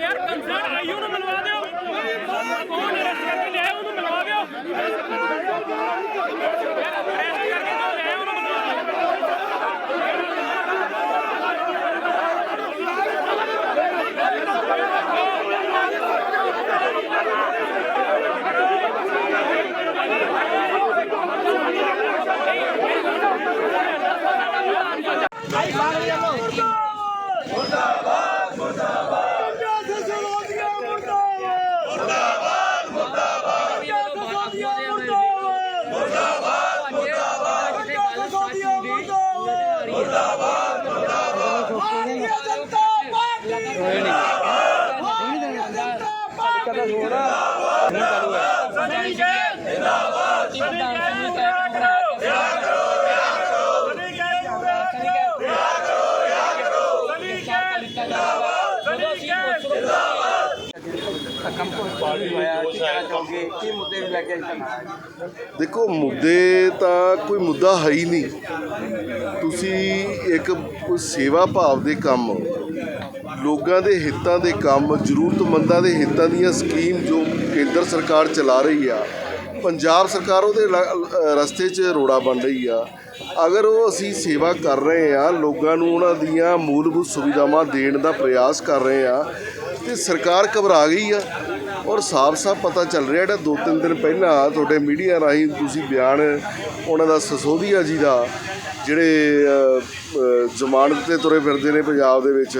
ਯਾਰ ਕੰਸਰਨ ਆਈਓ ਨੂੰ ਮਿਲਵਾ ਦਿਓ ਕੌਣ ਅਰੈਸਟ ਕਰਕੇ ਲਿਆਇਆ ਉਹਨੂੰ ਮਿਲਵਾ ਦਿਓ ਯਾਰ ਅਰੈਸਟ ਕਰਕੇ ਜੋ ਲਿਆਇਆ ਉਹਨੂੰ ਮਿਲਵਾ ਦਿਓ ਕੀ ਮੁੱਦੇ ਲੈ ਕੇ ਦੇਖੋ, ਮੁੱਦੇ ਤਾਂ ਕੋਈ ਮੁੱਦਾ ਹੈ ਹੀ ਨਹੀਂ। ਤੁਸੀਂ ਇੱਕ ਕੋਈ ਸੇਵਾ ਭਾਵ ਦੇ ਕੰਮ ਲੋਕਾਂ ਦੇ ਹਿੱਤਾਂ ਦੇ ਕੰਮ, ਜ਼ਰੂਰਤਮੰਦਾਂ ਦੇ ਹਿੱਤਾਂ ਦੀਆਂ ਸਕੀਮ ਜੋ ਕੇਂਦਰ ਸਰਕਾਰ ਚਲਾ ਰਹੀ ਆ, ਪੰਜਾਬ ਸਰਕਾਰ ਉਹਦੇ ਰਸਤੇ 'ਚ ਰੋੜਾ ਬਣ ਰਹੀ ਆ। ਅਗਰ ਉਹ ਅਸੀਂ ਸੇਵਾ ਕਰ ਰਹੇ ਆ, ਲੋਕਾਂ ਨੂੰ ਉਹਨਾਂ ਦੀਆਂ ਮੂਲਭੂਤ ਸੁਵਿਧਾਵਾਂ ਦੇਣ ਦਾ ਪ੍ਰਯਾਸ ਕਰ ਰਹੇ ਆ, ਤੇ ਸਰਕਾਰ ਘਬਰਾ ਗਈ ਆ ਔਰ ਸਾਫ਼-ਸਾਫ਼ ਪਤਾ ਚੱਲ ਰਿਹਾ, ਜਿਹੜਾ ਦੋ ਤਿੰਨ ਦਿਨ ਪਹਿਲਾਂ ਤੁਹਾਡੇ ਮੀਡੀਆ ਰਾਹੀਂ ਤੁਸੀਂ ਬਿਆਨ, ਉਹਨਾਂ ਦਾ ਸਸੋਦੀਆ ਜੀ ਦਾ ਜਿਹੜੇ ਜ਼ਮਾਨਤ ਤੇ ਤੁਰੇ ਫਿਰਦੇ ਨੇ ਪੰਜਾਬ ਦੇ ਵਿੱਚ,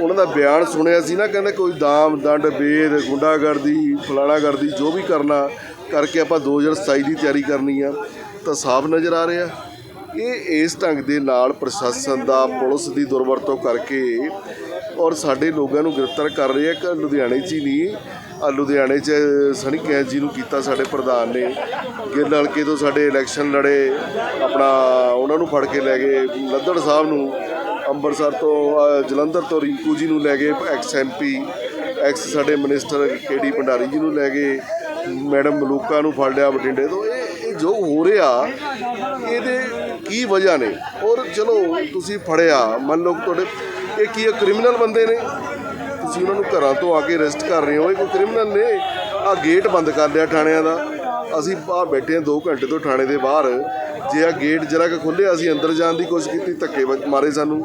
ਉਹਨਾਂ ਦਾ ਬਿਆਨ ਸੁਣਿਆ ਸੀ ਨਾ, ਕਹਿੰਦੇ ਕੋਈ ਦਾਮ, ਦੰਡ, ਬੇਦ, ਗੁੰਡਾਗਰਦੀ ਫਲਾਣਾ ਗਰਦੀ ਜੋ ਵੀ ਕਰਨਾ, ਕਰਕੇ ਆਪਾਂ 2027 ਦੀ ਤਿਆਰੀ ਕਰਨੀ ਆ, ਤਾਂ ਸਾਫ਼ ਨਜ਼ਰ ਆ ਰਿਹਾ। ਇਹ ਇਸ ਢੰਗ ਦੇ ਨਾਲ ਪ੍ਰਸ਼ਾਸਨ ਦਾ, ਪੁਲਿਸ ਦੀ ਦੁਰਵਰਤੋਂ ਕਰਕੇ ਔਰ ਸਾਡੇ ਲੋਕਾਂ ਨੂੰ ਗ੍ਰਿਫਤਾਰ ਕਰ ਰਹੇ ਆ ਕਿ ਲੁਧਿਆਣੇ 'ਚ ਹੀ ਨਹੀਂ ਲੁਧਿਆਣੇ 'ਚ ਸਣੀ ਕੈਂਸ ਜੀ ਨੂੰ ਕੀਤਾ ਸਾਡੇ ਪ੍ਰਧਾਨ ਨੇ। ਗਿੱਲ ਹਲਕੇ ਤੋਂ ਸਾਡੇ ਇਲੈਕਸ਼ਨ ਲੜੇ, ਆਪਣਾ ਉਹਨਾਂ ਨੂੰ ਫੜ ਕੇ ਲੈ ਗਏ, ਲੱਦੜ ਸਾਹਿਬ ਨੂੰ ਅੰਮ੍ਰਿਤਸਰ ਤੋਂ ਜਲੰਧਰ ਤੋਂ ਰਿੰਕੂ ਜੀ ਨੂੰ ਲੈ ਗਏ ਐਕਸ ਐਮਪੀ ਐਕਸ ਸਾਡੇ minister K D Bhandari ji ਨੂੰ ਲੈ ਗਏ, ਮੈਡਮ ਮਲੂਕਾ ਨੂੰ ਫੜ ਲਿਆ ਬਠਿੰਡੇ ਤੋਂ। ਇਹ ਜੋ ਹੋ ਰਿਹਾ, ਇਹਦੇ ਕੀ ਵਜ੍ਹਾ ਨੇ? ਔਰ ਚਲੋ, ਤੁਸੀਂ ਫੜਿਆ, ਮੰਨ ਲਓ ਤੁਹਾਡੇ ਇਹ ਕੀ ਕ੍ਰਿਮੀਨਲ ਬੰਦੇ ਨੇ? ਤੁਸੀਂ ਉਹਨਾਂ ਨੂੰ ਘਰਾਂ ਤੋਂ ਆ ਕੇ ਅਰੈਸਟ ਕਰ ਰਹੇ ਹੋ। ਇਹ ਕੋਈ ਕ੍ਰਿਮੀਨਲ ਨੇ? ਆ ਗੇਟ ਬੰਦ ਕਰ ਲਿਆ ਥਾਣਿਆਂ ਦਾ। ਅਸੀਂ ਬਾਹਰ ਬੈਠੇ ਹਾਂ 2 ਘੰਟੇ ਤੋਂ ਥਾਣੇ ਦੇ ਬਾਹਰ। ਜੇ ਆ ਗੇਟ ਜਰਾ ਕਿ ਖੁੱਲਿਆ ਅਸੀਂ ਅੰਦਰ ਜਾਣ ਦੀ ਕੋਸ਼ਿਸ਼ ਕੀਤੀ, ਧੱਕੇ ਮਾਰੇ ਸਾਨੂੰ।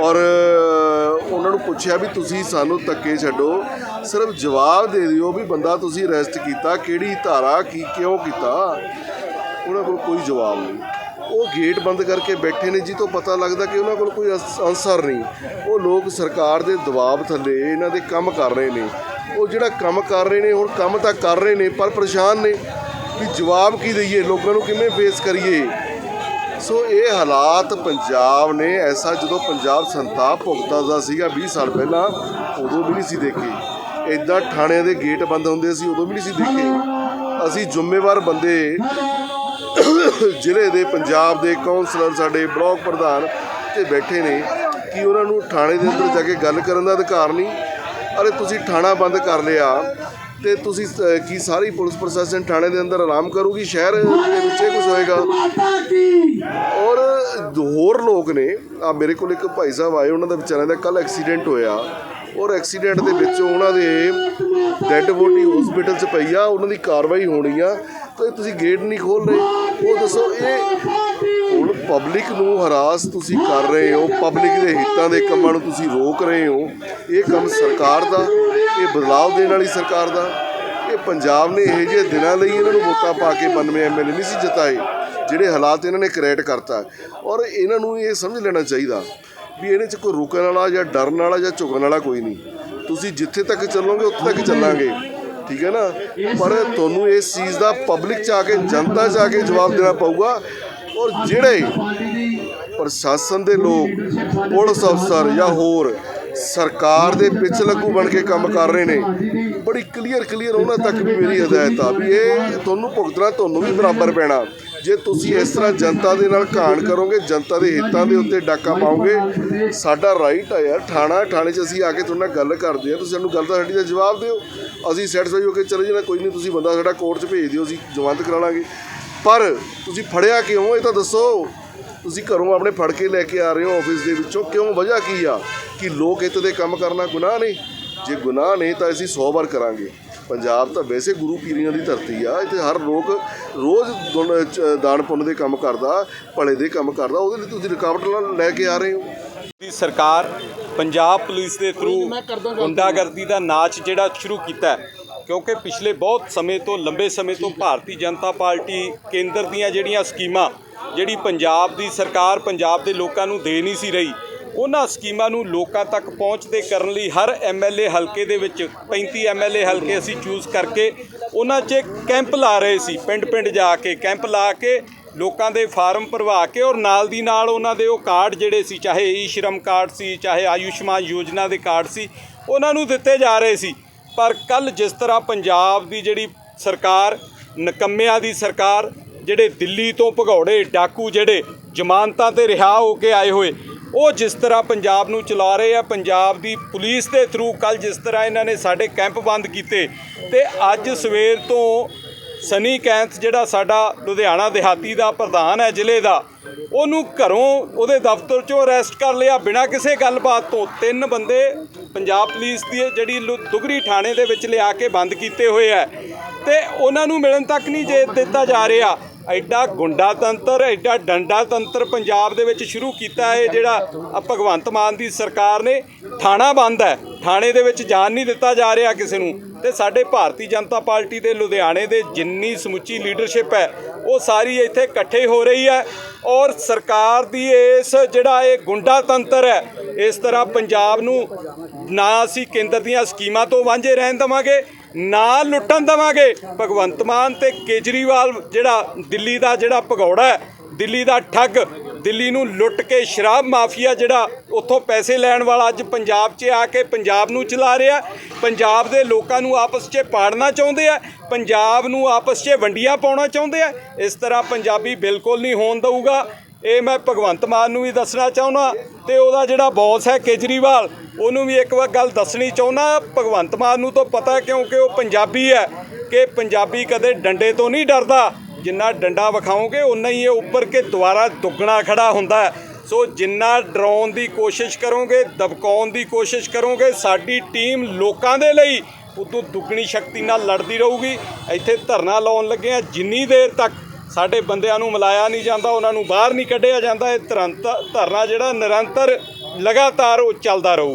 ਔਰ ਉਹਨਾਂ ਨੂੰ ਪੁੱਛਿਆ ਵੀ ਤੁਸੀਂ ਸਾਨੂੰ ਧੱਕੇ ਛੱਡੋ। ਸਿਰਫ ਜਵਾਬ ਦੇ ਦਿਓ ਵੀ ਬੰਦਾ ਤੁਸੀਂ ਅਰੈਸਟ ਕੀਤਾ, ਕਿਹੜੀ ਧਾਰਾ, ਕੀ ਕਿਉਂ ਕੀਤਾ? ਉਹਨਾਂ ਕੋਲ ਕੋਈ ਜਵਾਬ ਨਹੀਂ। ਉਹ ਗੇਟ ਬੰਦ ਕਰਕੇ ਬੈਠੇ ਨੇ ਜੀ ਤੋਂ ਪਤਾ ਲੱਗਦਾ ਕਿ ਉਹਨਾਂ ਕੋਲ ਕੋਈ ਅਨਸਰ ਨਹੀਂ। ਉਹ ਲੋਕ ਸਰਕਾਰ ਦੇ ਦਬਾਅ ਥੱਲੇ ਇਹਨਾਂ ਦੇ ਕੰਮ ਕਰ ਰਹੇ ਨੇ। ਉਹ ਜਿਹੜਾ ਕੰਮ ਕਰ ਰਹੇ ਨੇ, ਹੁਣ ਕੰਮ ਤਾਂ ਕਰ ਰਹੇ ਨੇ, ਪਰ ਪਰੇਸ਼ਾਨ ਨੇ ਵੀ ਜਵਾਬ ਕੀ ਦਈਏ? ਲੋਕਾਂ ਨੂੰ ਕਿਵੇਂ ਫੇਸ ਕਰੀਏ? ਸੋ ਇਹ ਹਾਲਾਤ ਪੰਜਾਬ ਨੇ ਐਸਾ ਜਦੋਂ ਪੰਜਾਬ ਸੰਤਾਪ ਭੁਗਤਦਾ ਸੀਗਾ 20 ਸਾਲ ਪਹਿਲਾਂ, ਉਦੋਂ ਵੀ ਨਹੀਂ ਸੀ ਦੇਖੇ। ਇਦਾਂ ਥਾਣਿਆਂ ਦੇ ਗੇਟ ਬੰਦ ਹੁੰਦੇ ਸੀ, ਉਦੋਂ ਵੀ ਨਹੀਂ ਸੀ ਦੇਖੇ। ਅਸੀਂ ਜ਼ਿੰਮੇਵਾਰ ਬੰਦੇ ਜ਼ਿਲ੍ਹੇ ਦੇ ਪੰਜਾਬ ਦੇ ਕਾਉਂਸਲਰ ਸਾਡੇ ਬਲਾਕ ਪ੍ਰਧਾਨ ਤੇ ਬੈਠੇ ਨੇ ਕਿ ਉਹਨਾਂ ਨੂੰ ਥਾਣੇ ਦੇ ਅੰਦਰ ਜਾ ਕੇ ਗੱਲ ਕਰਨ ਦਾ ਅਧਿਕਾਰ ਨਹੀਂ। ਅਰੇ ਤੁਸੀਂ ਥਾਣਾ ਬੰਦ ਕਰ ਲਿਆ ਤੇ ਤੁਸੀਂ ਕੀ ਸਾਰੀ ਪੁਲਿਸ ਪ੍ਰਸ਼ਾਸਨ ਥਾਣੇ ਦੇ ਅੰਦਰ ਆਰਾਮ ਕਰੂਗੀ? ਸ਼ਹਿਰ ਦੇ ਵਿੱਚ ਇਹ ਕੁਝ ਹੋਏਗਾ? ਔਰ ਹੋਰ ਲੋਕ ਨੇ ਆ ਮੇਰੇ ਕੋਲ ਇੱਕ ਭਾਈ ਸਾਹਿਬ ਆਏ, ਉਹਨਾਂ ਦਾ ਵਿਚਾਰਿਆਂ ਦਾ ਕੱਲ ਐਕਸੀਡੈਂਟ ਹੋਇਆ। ਔਰ ਐਕਸੀਡੈਂਟ ਦੇ ਵਿੱਚ ਉਹਨਾਂ ਦੇ ਡੈੱਡ ਬੋਡੀ ਹਸਪੀਟਲ 'ਚ ਪਈ ਆ, ਉਹਨਾਂ ਦੀ ਕਾਰਵਾਈ ਹੋਣੀ ਆ। ਤੇ ਤੁਸੀਂ ਗੇਟ ਨਹੀਂ ਖੋਲ ਰਹੇ। ਉਹ ਦੱਸੋ, ਇਹ ਹੁਣ ਪਬਲਿਕ ਨੂੰ ਹਰਾਸ ਤੁਸੀਂ ਕਰ ਰਹੇ ਹੋ ਪਬਲਿਕ ਦੇ ਹਿੱਤਾਂ ਦੇ ਕੰਮਾਂ ਨੂੰ ਤੁਸੀਂ ਰੋਕ ਰਹੇ ਹੋ, ਇਹ ਕੰਮ ਸਰਕਾਰ ਦਾ, ਇਹ ਬਦਲਾਅ ਦੇਣ ਵਾਲੀ ਸਰਕਾਰ ਦਾ, ਇਹ ਪੰਜਾਬ ਨੇ ਇਹੋ ਜਿਹੇ ਦਿਨਾਂ ਲਈ ਇਹਨਾਂ ਨੂੰ ਵੋਟਾਂ ਪਾ ਕੇ 92 ਐਮਐਲਏ ਨਹੀਂ ਸੀ ਜਿਤਾਏ, ਜਿਹੜੇ ਹਾਲਾਤ ਇਹਨਾਂ ਨੇ ਕ੍ਰੀਏਟ ਕਰਤਾ। ਔਰ ਇਹਨਾਂ ਨੂੰ ਇਹ ਸਮਝ ਲੈਣਾ ਚਾਹੀਦਾ ਵੀ ਇਹਨੇ 'ਚ ਕੋਈ ਰੁਕਣ ਵਾਲਾ ਜਾਂ ਡਰਨ ਵਾਲਾ ਜਾਂ ਝੁਕਣ ਵਾਲਾ ਕੋਈ ਨਹੀਂ। ਤੁਸੀਂ ਜਿੱਥੇ ਤੱਕ ਚੱਲੋਗੇ, ਉੱਥੇ ਤੱਕ ਚੱਲਾਂਗੇ। ਠੀਕ ਹੈ ਨਾ? ਪਰ ਤੁਹਾਨੂੰ ਇਸ ਚੀਜ਼ ਦਾ ਪਬਲਿਕ 'ਚ ਆ ਕੇ, ਜਨਤਾ 'ਚ ਆ ਕੇ ਜਵਾਬ ਦੇਣਾ ਪਊਗਾ। ਔਰ ਜਿਹੜੇ ਪ੍ਰਸ਼ਾਸਨ ਦੇ ਲੋਕ, ਪੁਲਿਸ ਅਫਸਰ ਜਾਂ ਹੋਰ ਸਰਕਾਰ ਦੇ ਪਿੱਛੇ ਲੱਗੂ ਬਣ ਕੇ ਕੰਮ ਕਰ ਰਹੇ ਨੇ, ਬੜੀ ਕਲੀਅਰ ਕਲੀਅਰ ਉਹਨਾਂ ਤੱਕ ਵੀ ਮੇਰੀ ਹਦਾਇਤ ਆ ਵੀ ਇਹ ਤੁਹਾਨੂੰ ਭੁਗਤਣਾ, ਤੁਹਾਨੂੰ ਵੀ ਬਰਾਬਰ ਪੈਣਾ। ਜੇ ਤੁਸੀਂ ਇਸ ਤਰ੍ਹਾਂ ਜਨਤਾ ਦੇ ਨਾਲ ਘਾਣ ਕਰੋਗੇ, ਜਨਤਾ ਦੇ ਹਿੱਤਾਂ ਦੇ ਉੱਤੇ ਡਾਕਾ ਪਾਓਗੇ, ਸਾਡਾ ਰਾਈਟ ਆ ਯਾਰ, ਥਾਣਾ ਥਾਣੇ 'ਚ ਅਸੀਂ ਆ ਕੇ ਤੁਹਾਡੇ ਨਾਲ ਗੱਲ ਕਰਦੇ ਆ ਤੁਸੀਂ ਸਾਨੂੰ ਗੱਲ ਦਾ ਸਾਡੀ ਦਾ ਜਵਾਬ ਦਿਓ। ਅਸੀਂ ਸੈਟੀਸਫਾਈ ਹੋ ਕੇ ਚਲੇ ਜਾਣਾ, ਕੋਈ ਨਹੀਂ, ਤੁਸੀਂ ਬੰਦਾ ਸਾਡਾ ਕੋਰਟ 'ਚ ਭੇਜ ਦਿਓ, ਅਸੀਂ ਜ਼ਮਾਨਤ ਕਰਾ ਲਾਂਗੇ। ਪਰ ਤੁਸੀਂ ਫੜਿਆ ਕਿਉਂ? ਇਹ ਤਾਂ ਦੱਸੋ। ਤੁਸੀਂ ਘਰੋਂ ਆਪਣੇ ਫੜ ਕੇ ਲੈ ਕੇ ਆ ਰਹੇ ਹੋ ਆਫਿਸ ਦੇ ਵਿੱਚੋਂ, ਕਿਉਂ? ਵਜ੍ਹਾ ਕੀ ਆ? ਕਿ ਲੋਕ ਹਿੱਤ ਦੇ ਕੰਮ ਕਰਨਾ ਗੁਨਾਹ ਨੇ। ਜੇ ਗੁਨਾਹ ਨੇ ਤਾਂ ਅਸੀਂ 100 ਵਾਰ ਕਰਾਂਗੇ। ਪੰਜਾਬ ਤਾਂ ਵੈਸੇ ਗੁਰੂ ਪੀਰੀਆਂ ਦੀ ਧਰਤੀ ਆ ਇੱਥੇ ਹਰ ਲੋਕ ਰੋਜ਼ ਦੁਨ- ਪੁੰਨ ਦੇ ਕੰਮ ਕਰਦਾ ਭਲੇ ਦੇ ਕੰਮ ਕਰਦਾ ਉਹਦੇ ਲਈ ਤੁਸੀਂ ਰੁਕਾਵਟ ਨਾਲ ਲੈ ਕੇ ਆ ਰਹੇ ਹੋ। ਦੀ ਸਰਕਾਰ ਪੰਜਾਬ ਪੁਲਿਸ ਦੇ ਥਰੂ ਗੁੰਡਾਗਰਦੀ ਦਾ ਨਾਚ ਜਿਹੜਾ ਸ਼ੁਰੂ ਕੀਤਾ ਹੈ ਕਿਉਂਕਿ ਪਿਛਲੇ ਬਹੁਤ ਸਮੇਂ ਤੋਂ ਲੰਬੇ ਸਮੇਂ ਤੋਂ ਭਾਰਤੀ ਜਨਤਾ ਪਾਰਟੀ ਕੇਂਦਰ ਦੀਆਂ ਜਿਹੜੀਆਂ ਸਕੀਮਾਂ ਜਿਹੜੀ ਪੰਜਾਬ ਦੀ ਸਰਕਾਰ ਪੰਜਾਬ ਦੇ ਲੋਕਾਂ ਨੂੰ ਦੇ ਨਹੀਂ ਸੀ ਰਹੀ ਉਹਨਾਂ ਸਕੀਮਾਂ ਨੂੰ ਲੋਕਾਂ ਤੱਕ ਪਹੁੰਚਦੇ ਕਰਨ ਲਈ ਹਰ ਐਮਐਲਏ ਹਲਕੇ ਦੇ ਵਿੱਚ 35 ਐਮਐਲਏ ਹਲਕੇ ਅਸੀਂ ਚੂਜ਼ ਕਰਕੇ ਉਹਨਾਂ 'ਚ ਕੈਂਪ ਲਾ ਰਹੇ ਸੀ ਪਿੰਡ-ਪਿੰਡ ਜਾ ਕੇ, ਕੈਂਪ ਲਾ ਕੇ ਲੋਕਾਂ ਦੇ ਫਾਰਮ ਭਰਵਾ ਕੇ ਔਰ ਨਾਲ ਦੀ ਨਾਲ ਉਹਨਾਂ ਦੇ ਉਹ ਕਾਰਡ ਜਿਹੜੇ ਸੀ, ਚਾਹੇ ਈ ਸ਼ਰਮ ਕਾਰਡ ਸੀ, ਚਾਹੇ ਆਯੁਸ਼ਮਾਨ ਯੋਜਨਾ ਦੇ ਕਾਰਡ ਸੀ, ਉਹਨਾਂ ਨੂੰ ਦਿੱਤੇ ਜਾ ਰਹੇ ਸੀ। ਪਰ ਕੱਲ ਜਿਸ ਤਰ੍ਹਾਂ ਪੰਜਾਬ ਦੀ ਜਿਹੜੀ ਸਰਕਾਰ, ਨਕੰਮਿਆਂ ਦੀ ਸਰਕਾਰ, ਜਿਹੜੇ ਦਿੱਲੀ ਤੋਂ ਭਗੌੜੇ, ਡਾਕੂ ਜਿਹੜੇ ਜ਼ਮਾਨਤਾਂ ਤੇ ਰਿਹਾ ਹੋ ਕੇ ਆਏ ਹੋਏ ਉਹ ਜਿਸ ਤਰ੍ਹਾਂ ਪੰਜਾਬ ਨੂੰ ਚਲਾ ਰਹੇ ਆ, ਪੰਜਾਬ ਦੀ ਪੁਲਿਸ ਦੇ ਥਰੂ ਕੱਲ ਜਿਸ ਤਰ੍ਹਾਂ ਇਹਨਾਂ ਨੇ ਸਾਡੇ ਕੈਂਪ ਬੰਦ ਕੀਤੇ ਤੇ ਅੱਜ ਸਵੇਰ ਤੋਂ ਸਨੀ ਕੈਂਥ ਜਿਹੜਾ ਸਾਡਾ ਲੁਧਿਆਣਾ ਦਿਹਾਤੀ ਦਾ ਪ੍ਰਧਾਨ ਹੈ ਜ਼ਿਲ੍ਹੇ ਦਾ, ਉਹਨੂੰ ਘਰੋਂ ਉਹਦੇ ਦਫ਼ਤਰ ਚੋਂ ਅਰੈਸਟ ਕਰ ਲਿਆ ਬਿਨਾਂ ਕਿਸੇ ਗੱਲਬਾਤ ਤੋਂ। ਤਿੰਨ ਬੰਦੇ ਪੰਜਾਬ ਪੁਲਿਸ ਦੀ ਜਿਹੜੀ ਲੁ- ਦੁਗਰੀ ਥਾਣੇ ਦੇ ਵਿੱਚ ਲਿਆ ਕੇ ਬੰਦ ਕੀਤੇ ਹੋਏ ਹੈ ਤੇ ਉਹਨਾਂ ਨੂੰ ਮਿਲਣ ਤੱਕ ਨਹੀਂ ਜੇ ਦਿੱਤਾ ਜਾ ਰਿਹਾ। ਐਡਾ ਗੁੰਡਾ ਤੰਤਰ ਐਡਾ ਡੰਡਾ ਤੰਤਰ ਪੰਜਾਬ ਦੇ ਵਿੱਚ ਸ਼ੁਰੂ ਕੀਤਾ ਹੈ ਜਿਹੜਾ ਭਗਵੰਤ ਮਾਨ ਦੀ ਸਰਕਾਰ ਨੇ। ਥਾਣਾ ਬੰਦ ਹੈ। ਥਾਣੇ ਦੇ ਵਿੱਚ ਜਾਣ ਨਹੀਂ ਦਿੱਤਾ ਜਾ ਰਿਹਾ ਕਿਸੇ ਨੂੰ। ਤੇ ਸਾਡੇ ਭਾਰਤੀ ਜਨਤਾ ਪਾਰਟੀ ਦੇ ਲੁਧਿਆਣੇ ਦੇ ਜਿੰਨੀ ਸਮੁੱਚੀ ਲੀਡਰਸ਼ਿਪ ਹੈ ਉਹ ਸਾਰੀ ਇੱਥੇ ਇਕੱਠੇ ਹੋ ਰਹੀ ਹੈ ਔਰ ਸਰਕਾਰ ਦੀ ਇਸ ਜਿਹੜਾ ਇਹ ਗੁੰਡਾ ਤੰਤਰ ਹੈ, ਇਸ ਤਰ੍ਹਾਂ ਪੰਜਾਬ ਨੂੰ ਨਾ ਅਸੀਂ ਕੇਂਦਰ ਦੀਆਂ ਸਕੀਮਾਂ ਤੋਂ ਵਾਂਝੇ ਰਹਿਣ ਦੇਵਾਂਗੇ, ਨਾ ਲੁੱਟਣ ਦੇਵਾਂਗੇ। ਭਗਵੰਤ ਮਾਨ ਤੇ ਕੇਜਰੀਵਾਲ ਜਿਹੜਾ ਦਿੱਲੀ ਦਾ ਜਿਹੜਾ ਭਗੌੜਾ ਦਿੱਲੀ ਦਾ ਠੱਗ ਦਿੱਲੀ ਨੂੰ ਲੁੱਟ ਕੇ ਸ਼ਰਾਬ ਮਾਫੀਆ ਜਿਹੜਾ ਉੱਥੋਂ ਪੈਸੇ ਲੈਣ ਵਾਲਾ ਅੱਜ ਪੰਜਾਬ 'ਚ ਆ ਕੇ ਪੰਜਾਬ ਨੂੰ ਚਲਾ ਰਿਹਾ। ਪੰਜਾਬ ਦੇ ਲੋਕਾਂ ਨੂੰ ਆਪਸ 'ਚ ਪਾੜਨਾ ਚਾਹੁੰਦੇ ਆ, ਪੰਜਾਬ ਨੂੰ ਆਪਸ 'ਚ ਵੰਡੀਆਂ ਪਾਉਣਾ ਚਾਹੁੰਦੇ ਆ। ਇਸ ਤਰ੍ਹਾਂ ਪੰਜਾਬੀ ਬਿਲਕੁਲ ਨਹੀਂ ਹੋਣ ਦਊਗਾ। ਇਹ ਮੈਂ ਭਗਵੰਤ ਮਾਨ ਨੂੰ ਵੀ ਦੱਸਣਾ ਚਾਹੁੰਦਾ ਤੇ ਉਹਦਾ ਜਿਹੜਾ ਬੌਸ ਹੈ ਕੇਜਰੀਵਾਲ, ਉਹਨੂੰ ਵੀ ਇੱਕ ਵਾਰ ਗੱਲ ਦੱਸਣੀ ਚਾਹੁੰਦਾ। ਭਗਵੰਤ ਮਾਨ ਨੂੰ ਤਾਂ ਪਤਾ ਕਿਉਂਕਿ ਉਹ ਪੰਜਾਬੀ ਹੈ ਕਿ ਪੰਜਾਬੀ ਕਦੇ ਡੰਡੇ ਤੋਂ ਨਹੀਂ ਡਰਦਾ। ਜਿੰਨਾ ਡੰਡਾ ਵਿਖਾਓਗੇ ਉਨਾ ਹੀ ਇਹ ਉੱਪਰ ਕੇ ਦੁਬਾਰਾ ਦੁੱਗਣਾ ਖੜਾ ਹੁੰਦਾ ਹੈ। ਸੋ ਜਿੰਨਾ ਡਰਾਉਣ ਦੀ ਕੋਸ਼ਿਸ਼ ਕਰੋਗੇ, ਦਬਕਾਉਣ ਦੀ ਕੋਸ਼ਿਸ਼ ਕਰੋਗੇ, ਸਾਡੀ ਟੀਮ ਲੋਕਾਂ ਦੇ ਲਈ ਉਦੋਂ ਦੁੱਗਣੀ ਸ਼ਕਤੀ ਨਾਲ ਲੜਦੀ ਰਹੂਗੀ। ਇੱਥੇ ਧਰਨਾ ਲਾਉਣ ਲੱਗੇ ਆ ਜਿੰਨੀ ਦੇਰ ਤੱਕ ਸਾਡੇ ਬੰਦਿਆਂ ਨੂੰ ਮਿਲਾਇਆ ਨਹੀਂ ਜਾਂਦਾ, ਉਹਨਾਂ ਨੂੰ ਬਾਹਰ ਨਹੀਂ ਕੱਢਿਆ ਜਾਂਦਾ, ਇਹ ਤੁਰੰਤ ਧਰਨਾ ਜਿਹੜਾ ਨਿਰੰਤਰ ਲਗਾਤਾਰ ਉਹ ਚੱਲਦਾ ਰਹੂ।